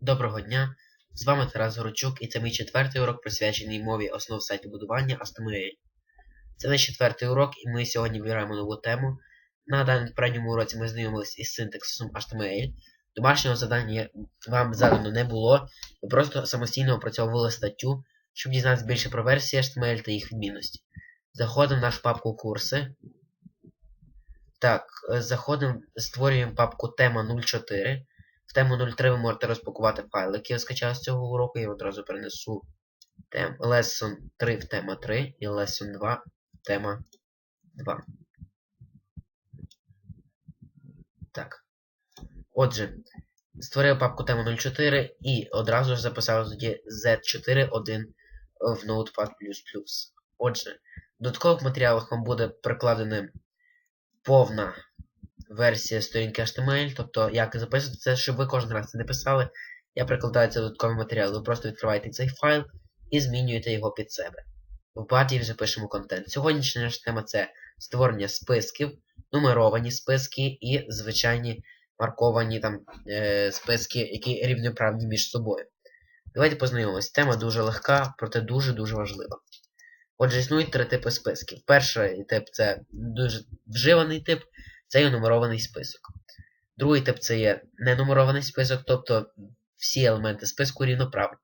Доброго дня! З вами Тарас Горочук і це мій четвертий урок присвячений мові основ сайту-будування HTML. Це наш четвертий урок, і ми сьогодні вибираємо нову тему. На попередньому уроці ми знайомилися із синтаксисом HTML. Домашнього завдання вам задано не було. Ви просто самостійно опрацьовували статтю, щоб дізнатися більше про версії HTML та їх відмінності. Заходимо в нашу папку курси. Так, е, заходимо, створюємо папку тема 04. В тему 03 ви можете розпакувати файл, який я скачав з цього уроку, я одразу перенесу тем Lesson 3 в тема 3 і Lesson 2 в тема 2. Так. Отже, створив папку тему 04 і одразу ж записав тоді Z41 в Notepad++. Отже, в додаткових матеріалах вам буде прикладена повна версія сторінки HTML, тобто як записувати це, щоб ви кожен раз це не писали. Я прикладаю це додатковий матеріал. Ви просто відкриваєте цей файл і змінюєте його під себе. В баді вже пишемо контент. Сьогоднішня наша тема це створення списків, нумеровані списки і звичайні марковані там е, списки, які рівноправні між собою. Давайте познайомимось. Тема дуже легка, проте дуже-дуже важлива. Отже, існують три типи списків. Перший тип це дуже вживаний тип, це є нумерований список. Другий тип це є ненумерований список, тобто всі елементи списку рівноправні.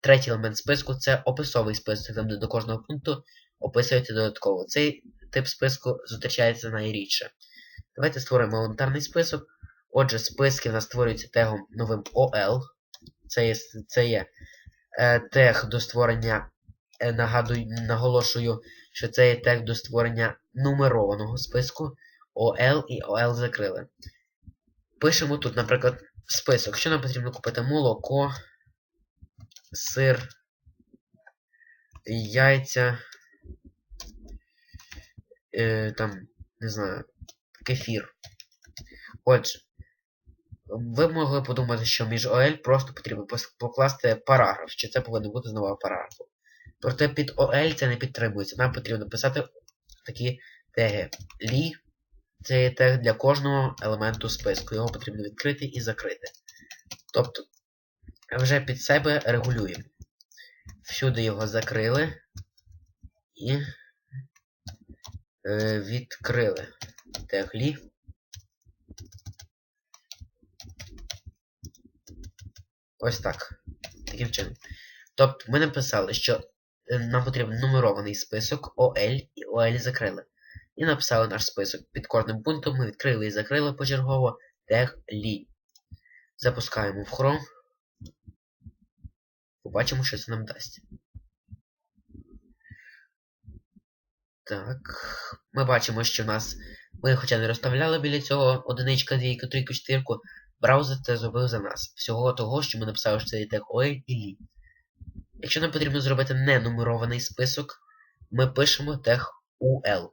Третій елемент списку це описовий список, там де до кожного пункту описується додатково. Цей тип списку зустрічається найрідше. Давайте створимо елементарний список. Отже, списки в нас створюються тегом новим OL. Це є, це є е, тег до створення, е, нагадую, наголошую, що це є тег до створення нумерованого списку. OL і OL закрили. Пишемо тут, наприклад, список. Що нам потрібно купити? Молоко, сир, яйця, е, там, не знаю, кефір. Отже, ви могли подумати, що між OL просто потрібно покласти параграф, що це повинно бути з нового параграфу. Проте під OL це не підтримується. Нам потрібно писати такі теги лі. Це є тег для кожного елементу списку. Його потрібно відкрити і закрити. Тобто, вже під себе регулюємо. Всюди його закрили і е, відкрили тег лі. Ось так. Таким чином. Тобто ми написали, що нам потрібен нумерований список OL і OL закрили. І написали наш список. Під кожним пунктом ми відкрили і закрили почергово тег лі. Запускаємо в Chrome. Побачимо, що це нам дасть. Так. Ми бачимо, що в нас. Ми хоча не розставляли біля цього одиничка, двійка, трійку, чотирку. Браузер це зробив за нас. Всього того, що ми написали, що це є тег OL і лі. Якщо нам потрібно зробити ненумерований список, ми пишемо тег UL.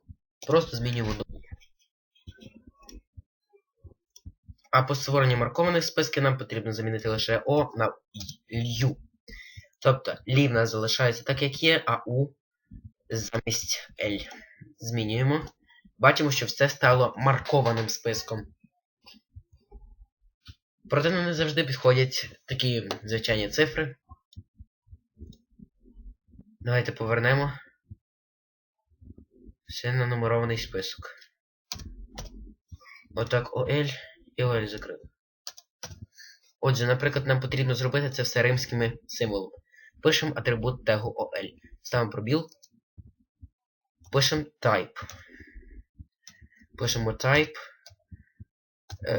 Просто змінюємо думку. А по створенню маркованих списків нам потрібно замінити лише O на U. Тобто лі в нас залишається так, як є, а U замість L. Змінюємо. Бачимо, що все стало маркованим списком. Проте не завжди підходять такі звичайні цифри. Давайте повернемо. Ще на нумерований список. Отак OL і OL закрили. Отже, наприклад, нам потрібно зробити це все римськими символами. Пишемо атрибут тегу OL. Ставимо пробіл. Пишемо type. Пишемо type.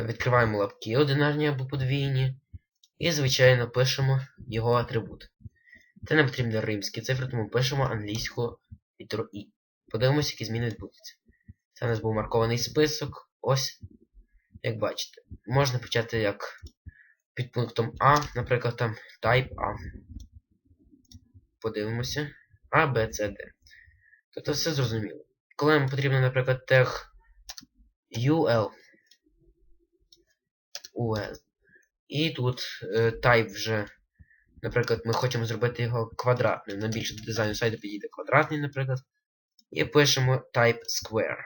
Відкриваємо лапки одинарні або подвійні. І, звичайно, пишемо його атрибут. Це нам потрібно римські цифри, тому пишемо англійську літеру І. Подивимося, які зміни відбудуться. Це у нас був маркований список. Ось, як бачите. Можна почати як під пунктом А, наприклад, там type A. Подивимося. А, Б, С, Д. Тобто все зрозуміло. Коли нам потрібно, наприклад, тег UL. UL. І тут е, type вже. Наприклад, ми хочемо зробити його квадратним. Нам більше до дизайну сайту підійде квадратний, наприклад. І пишемо type square.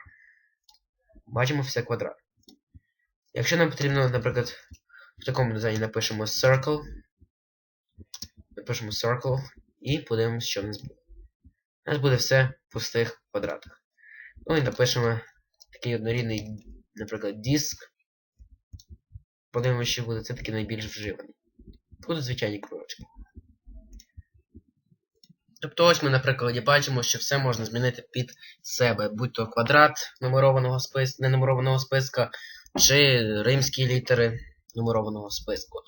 Бачимо все квадрат. Якщо нам потрібно, наприклад, в такому дизайні напишемо circle, Напишемо circle і подивимось, що в нас буде. У нас буде все в пустих квадратах. Ну і напишемо такий однорідний, наприклад, диск. Подивимося, що буде. Це такий найбільш вживаний. Будуть звичайні кружочки. Тобто ось ми на прикладі бачимо, що все можна змінити під себе, будь то квадрат нумерованого списку, ненумерованого списка, чи римські літери нумерованого списку.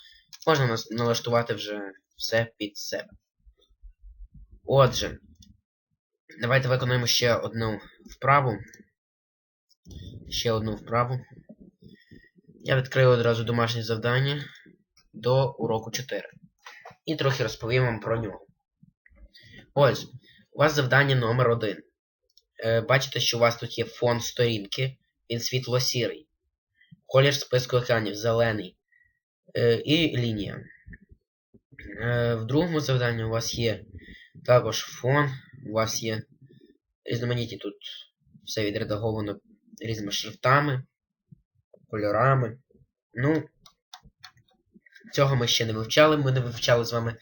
Можна налаштувати вже все під себе. Отже, давайте виконуємо ще одну вправу. Ще одну вправу. Я відкрию одразу домашнє завдання до уроку 4. І трохи розповім вам про нього. Ось, у вас завдання номер 1. Е, бачите, що у вас тут є фон сторінки, він світло-сірий. Колір списку екранів зелений. Е, і лінія. Е, в другому завданні у вас є також фон, у вас є різноманітні тут все відредаговано різними шрифтами, кольорами. Ну, цього ми ще не вивчали. Ми не вивчали з вами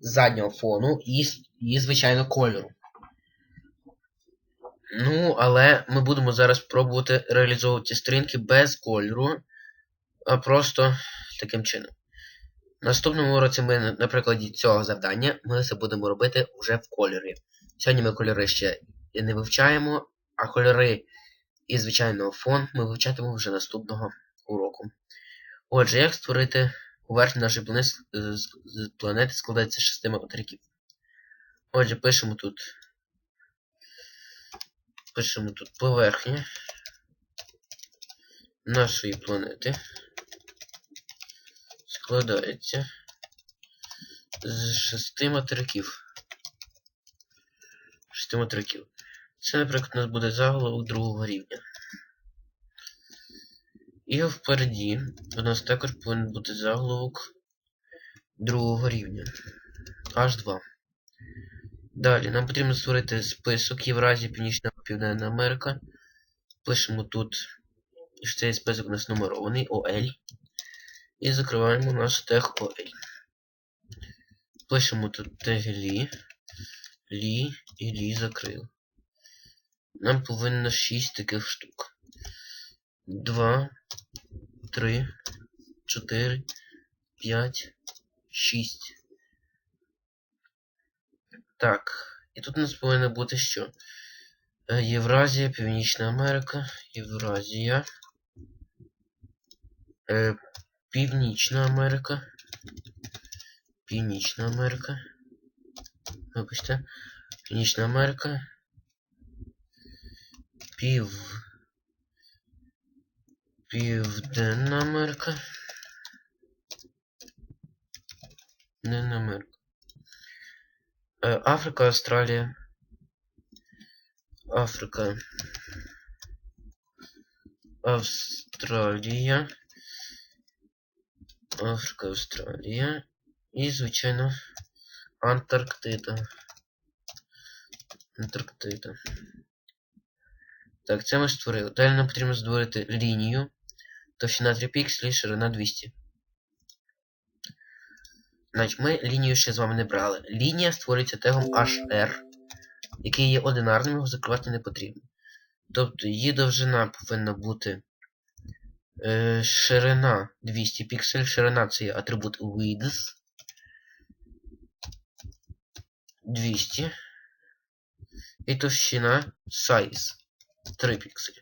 заднього фону і, і звичайно, кольору. Ну, але ми будемо зараз пробувати реалізовувати ці сторінки без кольору, а просто таким чином. Наступному уроці ми, на прикладі цього завдання, ми це будемо робити вже в кольорі. Сьогодні ми кольори ще не вивчаємо, а кольори і звичайно фон ми вивчатимемо вже наступного уроку. Отже, як створити поверхню нашої з планети складається з шести материків. Отже, пишемо тут. Пишемо тут поверхня нашої планети складається з шести материків. Шести материків. Це, наприклад, у нас буде заголовок другого рівня. І впереді у нас також повинен бути заголовок другого рівня. H2. Далі нам потрібно створити список Євразія, Північна Південна Америка. Пишемо тут, що цей список у нас нумерований OL. І закриваємо наш тег OL. Пишемо тут тег лі, лі і лі закрив. Нам повинно 6 таких штук. 2, 3, 4, 5, 6. Так. І тут у нас повинно бути що? Е, Євразія, Північна Америка, Євразія. Е, Північна Америка. Північна Америка. Вибачте. Північна Америка. Пів. Південна Америка. Південна Америка. Е, Африка, Австралія. Африка. Австралія. Африка, Австралія. І, звичайно, Антарктида. Антарктида. Так, це ми створили. Далі нам потрібно створити лінію. Товщина 3 пікселі, ширина 200. Значить, ми лінію ще з вами не брали. Лінія створюється тегом HR, який є одинарним, його закривати не потрібно. Тобто її довжина повинна бути е, ширина 200 пікселів. Ширина це є атрибут width. 200. І товщина size 3 пікселі.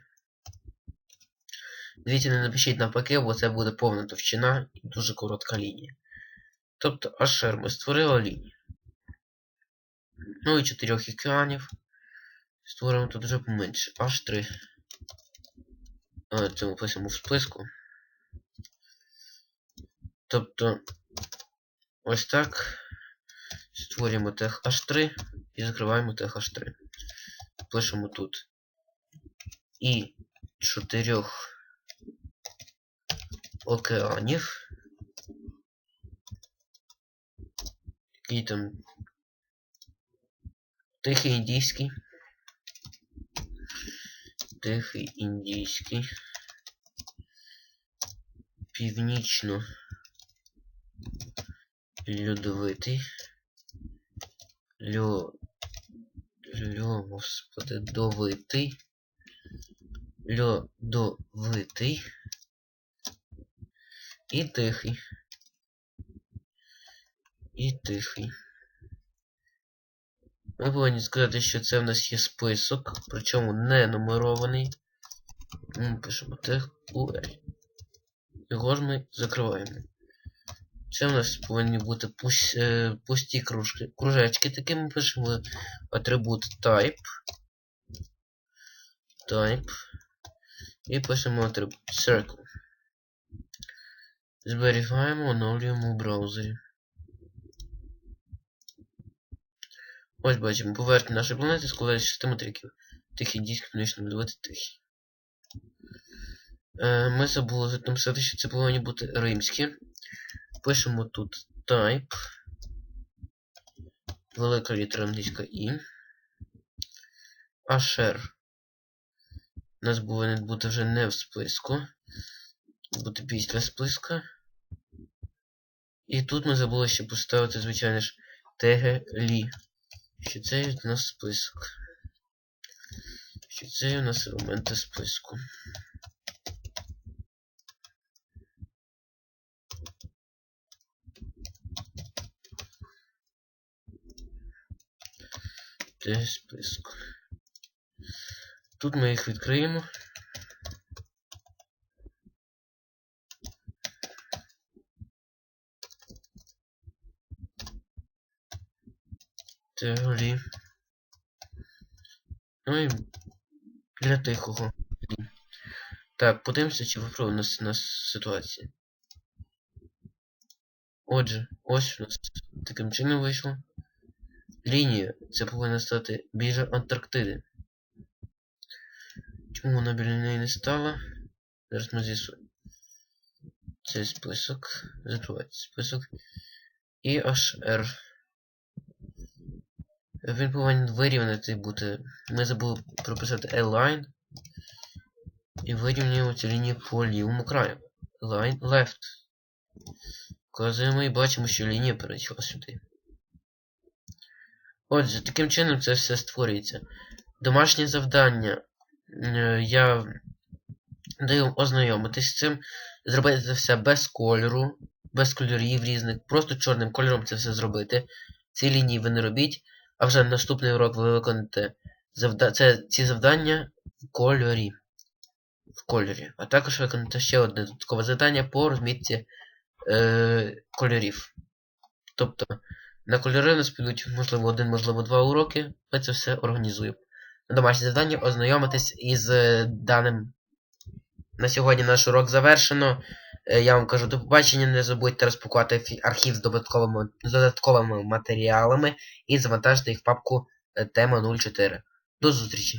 Дивіться, не напишіть навпаки, бо це буде повна товщина і дуже коротка лінія. Тобто HR ми створили лінію. Ну і чотирьох екранів. Створимо тут вже поменше. H3. А, це ми пишемо в списку. Тобто, ось так. Створюємо тег H3 і закриваємо тег H3. Пишемо тут і чотирьох океанів. Який там Тихий індійський. Тихий індійський. Північно льодовитий. Льо... Льо, господи, довитий. Льодовитий. І тихий. І тихий. Ми повинні сказати, що це в нас є список, причому не нумерований. Ми пишемо TQL. Його ж ми закриваємо. Це в нас повинні бути е, пусті кружки, кружечки. Такі ми пишемо атрибут type. Type. І пишемо circle. Зберігаємо, оновлюємо у браузері. Ось бачимо, поверхня нашої планети складається з 6 материків. Тихий диск, конечно, видавати тихий. Е, ми забули написати, що це повинні бути римські. Пишемо тут type. Велика літера англійська І. Asher. Нас повинен бути вже не в списку. Бути після списка. І тут ми забули ще поставити, звичайно ж, теги лі. Що це у нас список. Що це у нас елементи списку. Теги списку. Тут ми їх відкриємо. Теорі. Ну і для тихого. Так, подивимося, чи виправилася у нас ситуація. Отже, ось у нас таким чином вийшло. Лінія. Це повинна стати біля Антарктиди. Чому вона біля неї не стала? Зараз ми з'ясуємо. Це список. Закривайте список. І HR. Він повинен вирівняти бути. Ми забули прописати align. І вирівнюємо цю лінію по лівому краю. Line left. Вказуємо і бачимо, що лінія перейшла сюди. Отже, таким чином це все створюється. Домашнє завдання. Е, Я даю ознайомитись з цим. Зробити це все без кольору, без кольорів різних. Просто чорним кольором це все зробити. Ці лінії ви не робіть. А вже наступний урок ви виконаєте завда... це, ці завдання в кольорі. В кольорі. А також виконаєте ще одне додаткове завдання по розмітці е, кольорів. Тобто, на кольори нас підуть, можливо, один, можливо, два уроки. Ми це все організуємо. Домашнє завдання ознайомитись із е, даним. На сьогодні наш урок завершено. Е, Я вам кажу до побачення. Не забудьте розпакувати архів з додатковими, з додатковими матеріалами і завантажити їх в папку е, тема 04. До зустрічі!